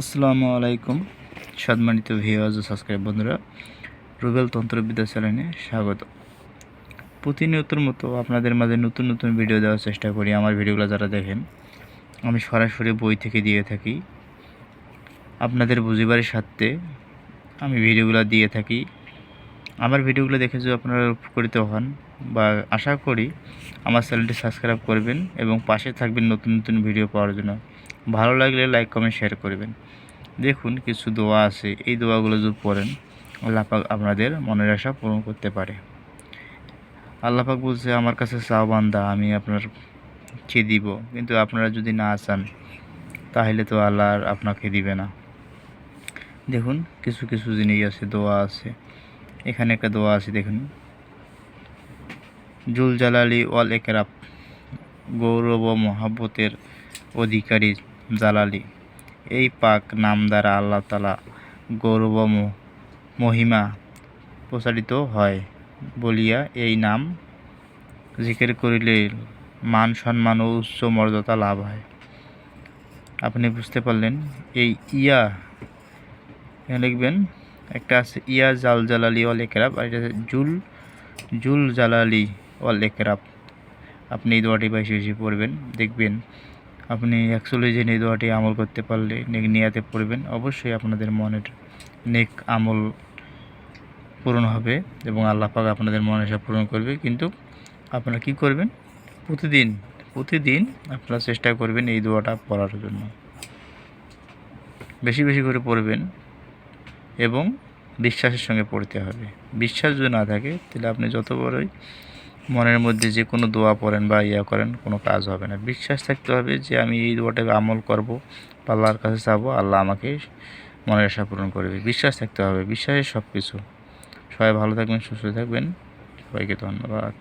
আসসালামু আলাইকুম, সম্মানিত ভিউয়ার্স ও সাবস্ক্রাইব বন্ধুরা। রুবেল তন্ত্রবিদ্যা চ্যানেলে স্বাগত। প্রতিনিয়তর মতো আপনাদের মাঝে নতুন নতুন ভিডিও দেওয়ার চেষ্টা করি। আমার ভিডিওগুলো যারা দেখেন, আমি সরাসরি বই থেকে দিয়ে থাকি। আপনাদের বুঝিবারের স্বার্থে আমি ভিডিওগুলো দিয়ে থাকি। আমার ভিডিওগুলো দেখে যদি আপনারা উপকৃত হন বা আশা করি আমার চ্যানেলটি সাবস্ক্রাইব করবেন এবং পাশে থাকবেন নতুন নতুন ভিডিও পাওয়ার জন্য। ভালো লাগলে লাইক কমেন্ট শেয়ার করবেন। দেখুন কিছু দোয়া আছে। এই দোয়াগুলো যদি পড়েন আল্লাপাক আপনাদের মনের আশা পূরণ করতে পারে। আল্লাপাক বলছে, আমার কাছে চাও বান্দা, আমি আপনার চেয়ে দিব? কিন্তু আপনারা যদি না চান, তাহলে তো আল্লাহ আর আপনাকে দিবে না। দেখুন কিছু কিছু জিনিস আছে, দোয়া আছে। এখানে একটা দোয়া আছে, দেখুন। জুল জালালি ওয়াল একরাব গৌরব ও মহাব্বতের অধিকারী জালালি। এই পাক নাম দ্বারা আল্লাহ তালা গৌরব মহিমা প্রচারিত হয় বলিয়া এই নাম জিকির করিলে মান সম্মান ও উচ্চ মর্যাদা লাভ হয়। আপনি বুঝতে পারলেন, এই ইয়া লিখবেন, একটা আছে, ইয়া জাল জালালি ওয়াল একরাব আর এটা জুল জুল জালালি ওয়াল একরাব আপনি এই দোয়াটি বেশি বেশি পড়বেন, দেখবেন আপনি অ্যাকচুয়ালি যে এই দোয়াটি আমল করতে পারলে নেক নিয়াতে পড়বেন, অবশ্যই আপনাদের মনের নেক আমল পূরণ হবে এবং আল্লাহ পাক আপনাদের মনের আশা পূরণ করবে। কিন্তু আপনারা কি করবেন? প্রতিদিন প্রতিদিন আপনারা চেষ্টা করবেন এই দোয়াটা পড়ার জন্য। বেশি বেশি করে পড়বেন এবং বিশ্বাসের সঙ্গে পড়তে হবে। বিশ্বাস যদি না থাকে, তাহলে আপনি যত বড়ই মনের মধ্যে যে কোনো দোয়া পড়েন বা ইয়া করেন, কোনো কাজ হবে না। বিশ্বাস থাকতে হবে যে আমি এই দোয়াটাকে আমল করব বা আল্লাহর কাছে যাব আল্লাহ আমাকে মনের আশা পূরণ করবে। বিশ্বাস থাকতে হবে, বিশ্বাসের সব কিছু সবাই ভালো থাকবেন, সুস্থ থাকবেন। সবাইকে ধন্যবাদ।